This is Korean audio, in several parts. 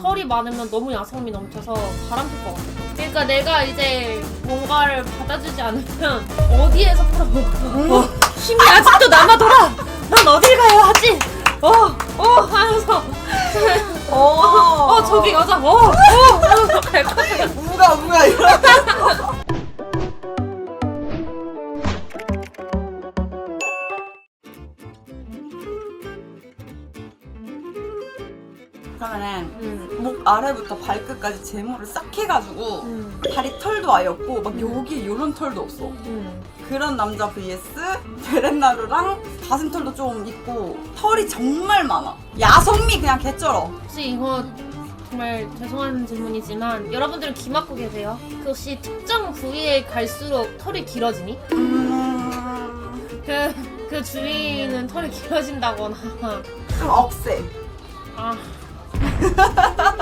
털이 많으면 너무 야성미 넘쳐서 바람필 것 같아. 그러니까 내가 이제 뭔가를 받아주지 않으면 어디에서 풀어볼까? 어, 힘이 아직도 남아 돌아! 난 어딜 가야 하지? 어, 어 하면서 어, 어 저기 여자 어, 어 하면서 갈 거야. 우가 우가 이런. 목 아래부터 발끝까지 제모를 싹 해가지고 음, 다리 털도 아예 없고 막 여기 요런 털도 없어. 음. 그런 남자 vs 베렌나루랑 가슴 털도 좀 있고 털이 정말 많아. 야성미 그냥 개쩔어. 혹시 이거 정말 죄송한 질문이지만 여러분들은 귀 막고 계세요? 그 혹시 특정 부위에 갈수록 털이 길어지니? 음, 그, 그 주위는 털이 길어진다거나 좀 억세. 아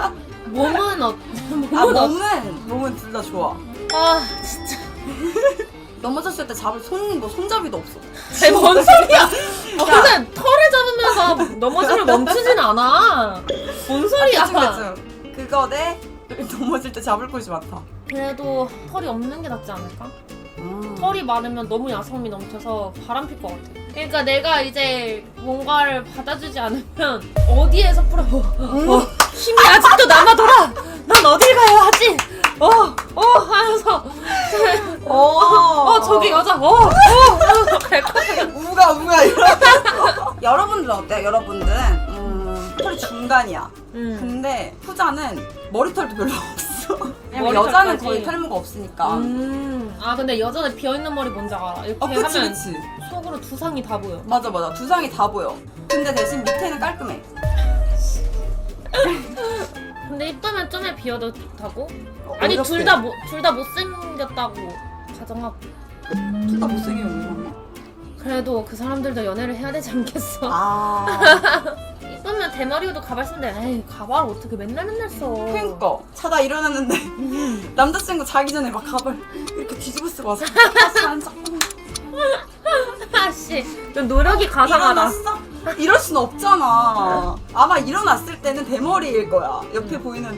몸은 아어 몸은 둘 다 좋아. 아 진짜 넘어졌을 때 잡을 손, 뭐 손잡이도 없어. 아니, 뭔 소리야 아, 근데 털을 잡으면서 넘어지면 멈추진 않아 뭔 소리야 대충대충. 그거 대 넘어질 때 잡을 곳이 많다. 그래도 털이 없는 게 낫지 않을까? 음. 털이 많으면 너무 야성미 넘쳐서 바람필 것 같아. 그러니까 내가 이제 뭔가를 받아주지 않으면 어디에서 풀어볼까? 어, 힘이 아직도 남아돌아! 난 어딜 가야 하지? 어, 어 하면서 어, 어 저기 여자 어, 어 하면서 갈 거야. 우가 우가 이런. 여러분들은 어때요? 여러분들은 음, 털이 중간이야. 음. 근데 후자는 머리털도 별로 없어. 왜냐면 머리털까지. 여자는 거의 털무가 없으니까. 음. 아 근데 여자는 비어있는 머리 뭔지 알아? 이렇게 어, 그치, 하면 그치. 속으로 두상이 다 보여. 맞아, 맞아. 두상이 다 보여. 근데 대신 밑에는 깔끔해. 근데 이쁘면 좀에 비어도 좋다고? 어, 아니. 둘다둘다 못생겼다고 가정하고 둘다 못생긴 언니 그래도 그 사람들도 연애를 해야 되지 않겠어? 아. 이쁘면 대머리도 가발 쓰는데 에이 가발 어떻게 맨날 맨날 써 그니까. 자다 일어났는데 남자친구 자기 전에 막 가발 이렇게 뒤집어 쓰고 와서 다시 앉아. 아씨 좀 노력이 가상하다 일어났어? 이럴 순 없잖아. 아마 일어났을 때는 대머리일 거야. 옆에 보이는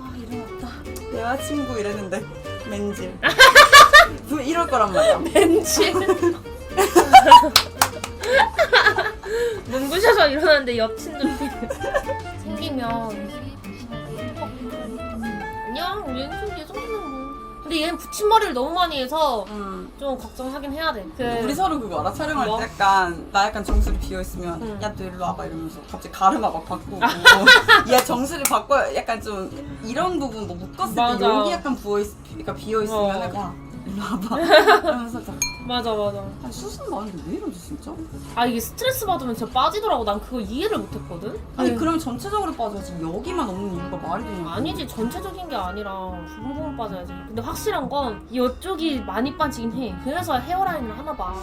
아 일어났다. 내 여자친구 이랬는데 맨질. 왜 이럴 거란 말이야. 왠지 눈부셔서 일어났는데 옆친 눈빛 생기면 안녕 얘는 얘 정도면 뭐 근데 얘는 붙임머리를 너무 많이 해서 음. 좀 걱정하긴 해야 돼 그... 우리 서로 그거 알아? 촬영할 뭐? 때 약간 나 약간 정수리 비어 있으면 응. 야너 일로 와봐 이러면서 갑자기 가르마 막 바꾸고 얘 정수리 바꿔 약간 좀 이런 부분 뭐 묶었을 때 맞아. 여기 약간 부어 있 그러니까 비어 있으면 어. 야 일로 와봐. 이러면서 딱. 맞아 맞아. 아니 수순 많은데 왜 이러지 진짜? 아 이게 스트레스 받으면 진짜 빠지더라고. 난 그거 이해를 못했거든. 아니 네. 그럼 전체적으로 빠져야지 여기만 없는 이유가 말이 되냐? 아니지. 전체적인 게 아니라 부분부분 빠져야지. 근데 확실한 건 이쪽이 많이 빠지긴 해. 그래서 헤어라인을 하나 봐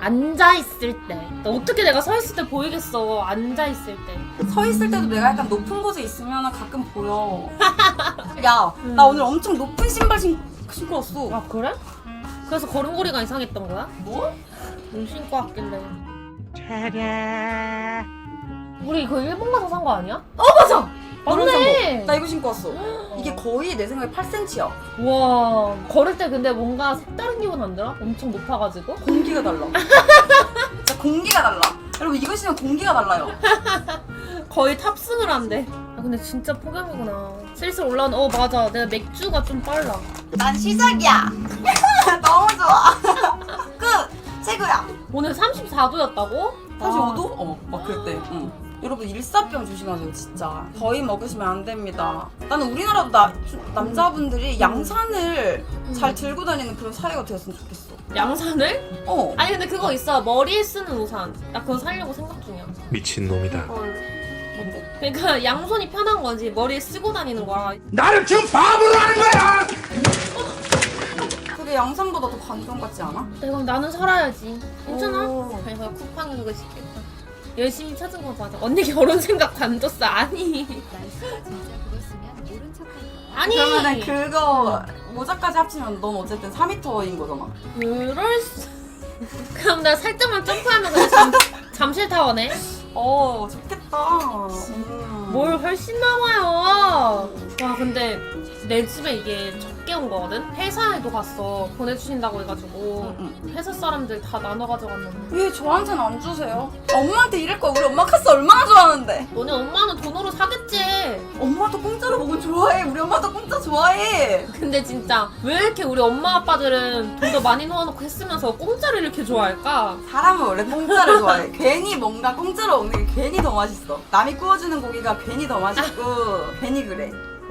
앉아 있을 때 어떻게 내가 서 있을 때 보이겠어 앉아 있을 때 서 있을 때도 내가 약간 높은 곳에 있으면 가끔 보여 야 음. 나 오늘 엄청 높은 신발 신, 신고 왔어 아 그래? 그래서 걸음걸이가 이상했던 거야? 뭐? 뭘 신고 왔길래 우리 이거 일본 가서 산 거 아니야? 어 맞아! 맞네! 상복. 나 이거 신고 왔어 이게 거의 내 생각에 8cm야 와 걸을 때 근데 뭔가 색다른 기분 안 들어? 엄청 높아가지고 공기가 달라. 진짜 공기가 달라. 여러분 이거 신으면 공기가 달라요. 거의 탑승을 한대 아 근데 진짜 폭염이구나 슬슬 올라온 어 맞아 내가 맥주가 좀 빨라 난 시작이야. 너무 좋아. 끝. 최고야. 오늘 34도였다고? 45도? 어, 막 그때. 응. 여러분 일사병 조심하세요 진짜 더위 먹으시면 안 됩니다 나는 우리나라도 나, 남자분들이 양산을 잘 들고 다니는 그런 사회가 되었으면 좋겠어 양산을? 어 아니 근데 그거 있어 머리에 쓰는 우산 나 그거 살려고 생각 중이야 미친놈이다. 뭔데? 그러니까 양손이 편한 거지 머리에 쓰고 다니는 거야 나를 지금 바보로 하는 거야! 그게 양산보다 더 반전 같지 않아? 내가 나는 살아야지 괜찮아? 오. 그래서 쿠팡에 그거 시켰다 열심히 찾은 거 맞아 언니 결혼 생각 관뒀어. 아니. 아니! 그러면은 그거 모자까지 합치면 넌 어쨌든 4m인 거잖아. 그럴 수 그럼 나 살짝만 점프하면 그냥 잠, 잠실 타워네. 어 좋겠다. 음. 뭘 훨씬 남아요. 와 근데 내 집에 이게 적게 온 거거든. 회사에도 갔어 보내주신다고 해가지고 응, 회사 사람들 다 나눠 가져갔는데. 왜 저한테는 안 주세요? 엄마한테 이럴 거 우리 엄마 카스 얼마나 좋아하는데 너네 엄마는 돈으로 사겠지. 엄마도 공짜로 먹으면 좋아해 우리 엄마도 공짜 좋아해 근데 진짜 왜 이렇게 우리 엄마 아빠들은 돈도 많이 놓아놓고 했으면서 공짜를 이렇게 좋아할까? 사람은 원래 공짜를 좋아해 괜히 뭔가 공짜로 먹는 게 괜히 더 맛있어 남이 구워주는 고기가 괜히 더 맛있고 괜히 그래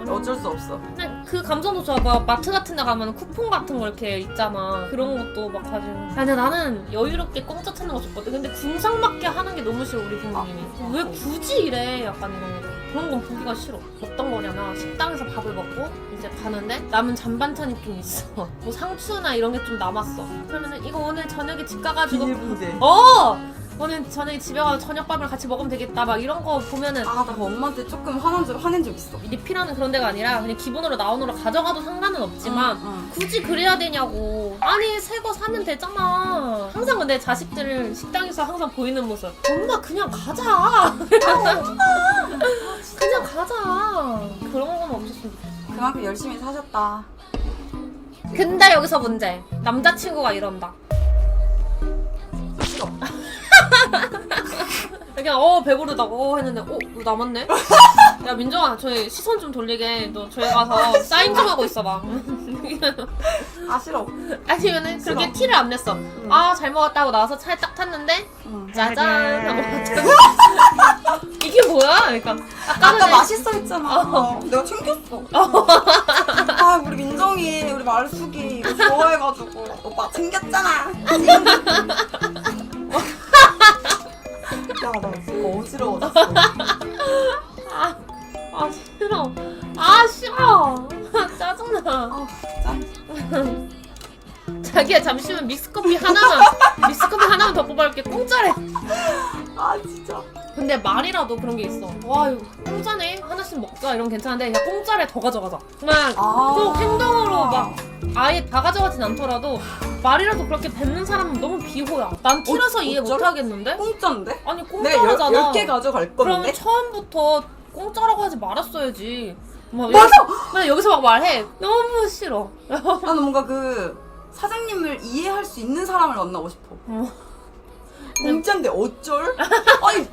어쩔 수 없어 그냥 그 감정도 좋아. 막 마트 같은 데 가면 쿠폰 같은 거 이렇게 있잖아. 그런 것도 막 가지고. 아니, 근데 나는 여유롭게 공짜 찾는 거 좋거든. 근데 궁상맞게 하는 게 너무 싫어, 우리 부모님이. 왜 굳이 이래? 약간 이런 거. 그런 건 보기가 싫어. 어떤 거냐면 식당에서 밥을 먹고 이제 가는데 남은 잔반찬이 좀 있어. 뭐 상추나 이런 게 좀 남았어. 그러면은 이거 오늘 저녁에 집 가가지고 비닐봉지 어! 오늘 저녁에 집에 가서 저녁밥을 같이 먹으면 되겠다. 막 이런 거 보면은 아 나 엄마한테 조금 화난 적, 화낸 적 있어 리필하는 그런 데가 아니라 그냥 기본으로 나오는 거 가져가도 상관은 없지만 응, 응. 굳이 그래야 되냐고. 아니 새 거 사면 되잖아. 항상 근데 자식들을 식당에서 항상 보이는 모습. 엄마 그냥 가자. 그냥 가자. 그런 건 없었으면 좋겠어. 그만큼 열심히 사셨다 근데 여기서 문제. 남자친구가 이런다. 싫어 그냥 어 배부르다고 했는데 어 이거 남았네. 야 민정아 저희 시선 좀 돌리게 너 저희 가서 사인 좀 하고 있어봐. 아 싫어 아니면은 그렇게 싫어. 티를 안 냈어. 아 잘 먹었다 하고 나와서 차에 딱 탔는데 응. 짜잔 하고 이게 뭐야? 그러니까 아까, 아까 맛있어 했잖아 어. 내가 챙겼어 아 우리 민정이 우리 말숙이 이거 좋아해가지고 오빠 챙겼잖아 야나 지금 어지러워졌어 아 싫어. 아 싫어. 짜증나. 아 짠. 자기야 잠시만 믹스커피 하나만 믹스커피 하나만 더 뽑아볼게 공짜래. 아 진짜 근데 말이라도 그런 게 있어. 와 이거 공짜네 하나씩 먹자 이런 건 괜찮은데 그냥 공짜래 더 가져가자. 막 아. 꼭 행동으로 막 아예 다 가져가진 않더라도 말이라도 그렇게 뱉는 사람은 너무 비호야. 난 티라서 어, 이해? 못 하겠는데? 공짜인데? 아니 내가 열, 공짜잖아. 열개 가져갈 그럼 건데? 처음부터 공짜라고 하지 말았어야지. 막 맞아! 여기- 나 여기서 막 말해. 너무 싫어. 나는 뭔가 그 사장님을 이해할 수 있는 사람을 만나고 싶어 어. 공짜인데 어쩔? 아니